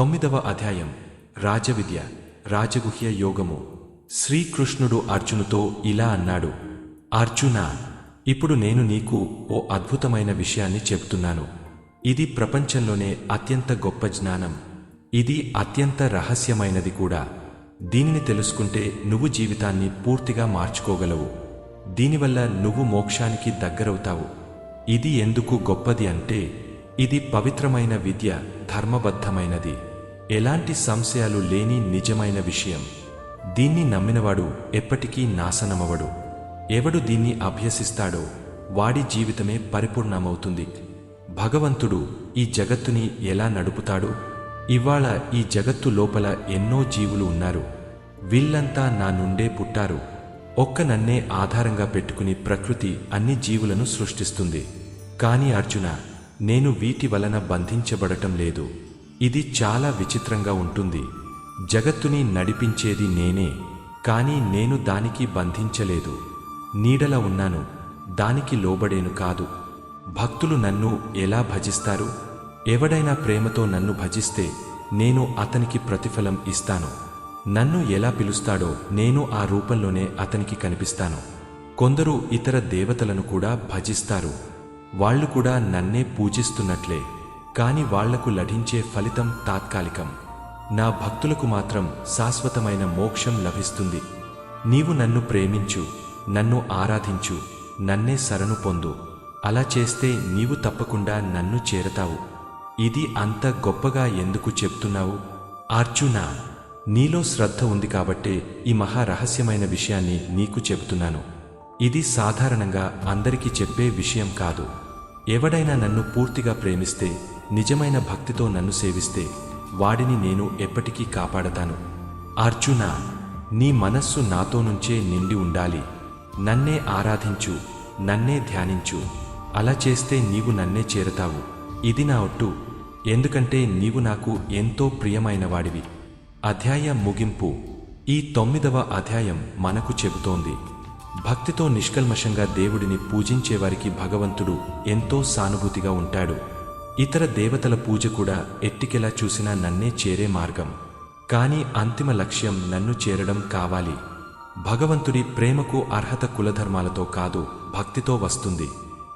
తొమ్మిదవ అధ్యాయం రాజవిద్య రాజగుహ్య యోగము. శ్రీకృష్ణుడు అర్జునుతో ఇలా అన్నాడు అర్జున ఇప్పుడు నేను నీకు ఓ అద్భుతమైన విషయాన్ని చెబుతున్నాను ఇది ప్రపంచంలోనే అత్యంత గొప్ప జ్ఞానం. ఇది అత్యంత రహస్యమైనది కూడా. దీనిని తెలుసుకుంటే నువ్వు జీవితాన్ని పూర్తిగా మార్చుకోగలవు. దీనివల్ల నువ్వు మోక్షానికి దగ్గరవుతావు. ఇది ఎందుకు గొప్పది అంటే ఇది పవిత్రమైన విద్య ధర్మబద్ధమైనది. ఎలాంటి సంశయాలు లేని నిజమైన విషయం. దీన్ని నమ్మినవాడు ఎప్పటికీ నాశనమవడు. ఎవడు దీన్ని అభ్యసిస్తాడో వాడి జీవితమే పరిపూర్ణమవుతుంది. భగవంతుడు ఈ జగత్తుని ఎలా నడుపుతాడు ఇవాళ ఈ జగత్తు లోపల ఎన్నో జీవులు ఉన్నారు. వీళ్ళంతా నా నుండే పుట్టారు. ఒక్క నన్నే ఆధారంగా పెట్టుకుని ప్రకృతి అన్ని జీవులను సృష్టిస్తుంది. కాని అర్జున నేను వీటి వలన బంధించబడటం లేదు. ఇది చాలా విచిత్రంగా ఉంటుంది. జగత్తుని నడిపించేది నేనే కానీ నేను దానికి బంధించలేదు. నీడల ఉన్నాను దానికి లోబడేను కాదు. భక్తులు నన్ను ఎలా భజిస్తారు? ఎవడైనా ప్రేమతో నన్ను భజిస్తే నేను అతనికి ప్రతిఫలం ఇస్తాను. నన్ను ఎలా పిలుస్తాడో నేను ఆ రూపంలోనే అతనికి కనిపిస్తాను. కొందరు ఇతర దేవతలను కూడా భజిస్తారు. వాళ్ళు కూడా నన్నే పూజిస్తున్నట్లే కాని వాళ్ళకు లభించే ఫలితం తాత్కాలికం. నా భక్తులకు మాత్రం శాశ్వతమైన మోక్షం లభిస్తుంది. నీవు నన్ను ప్రేమించు నన్ను ఆరాధించు నన్నే శరణు పొందు. అలా చేస్తే నీవు తప్పకుండా నన్ను చేరతావు. ఇది అంత గొప్పగా ఎందుకు చెప్తున్నావు? అర్జున నీలో శ్రద్ధ ఉంది కాబట్టే ఈ మహా రహస్యమైన విషయాన్ని నీకు చెబుతున్నాను. ఇది సాధారణంగా అందరికీ చెప్పే విషయం కాదు. ఎవడైనా నన్ను పూర్తిగా ప్రేమిస్తే నిజమైన భక్తితో నన్ను సేవిస్తే వాడిని నేను ఎప్పటికీ కాపాడతాను. అర్జున నీ మనస్సు నాతో నుంచే నిండి ఉండాలి. నన్నే ఆరాధించు నన్నే ధ్యానించు. అలా చేస్తే నీవు నన్నే చేరతావు. ఇది నా ఒట్టు. ఎందుకంటే నీవు నాకు ఎంతో ప్రియమైన వాడివి. అధ్యాయ ముగింపు. ఈ తొమ్మిదవ అధ్యాయం మనకు చెబుతోంది. భక్తితో నిష్కల్మషంగా దేవుడిని పూజించేవారికి భగవంతుడు ఎంతో సానుభూతిగా ఉంటాడు. ఇతర దేవతల పూజ కూడా ఎట్టికెలా చూసినా నన్నే చేరే మార్గం. కానీ అంతిమ లక్ష్యం నన్ను చేరడం కావాలి. భగవంతుడి ప్రేమకు అర్హత కులధర్మాలతో కాదు భక్తితో వస్తుంది.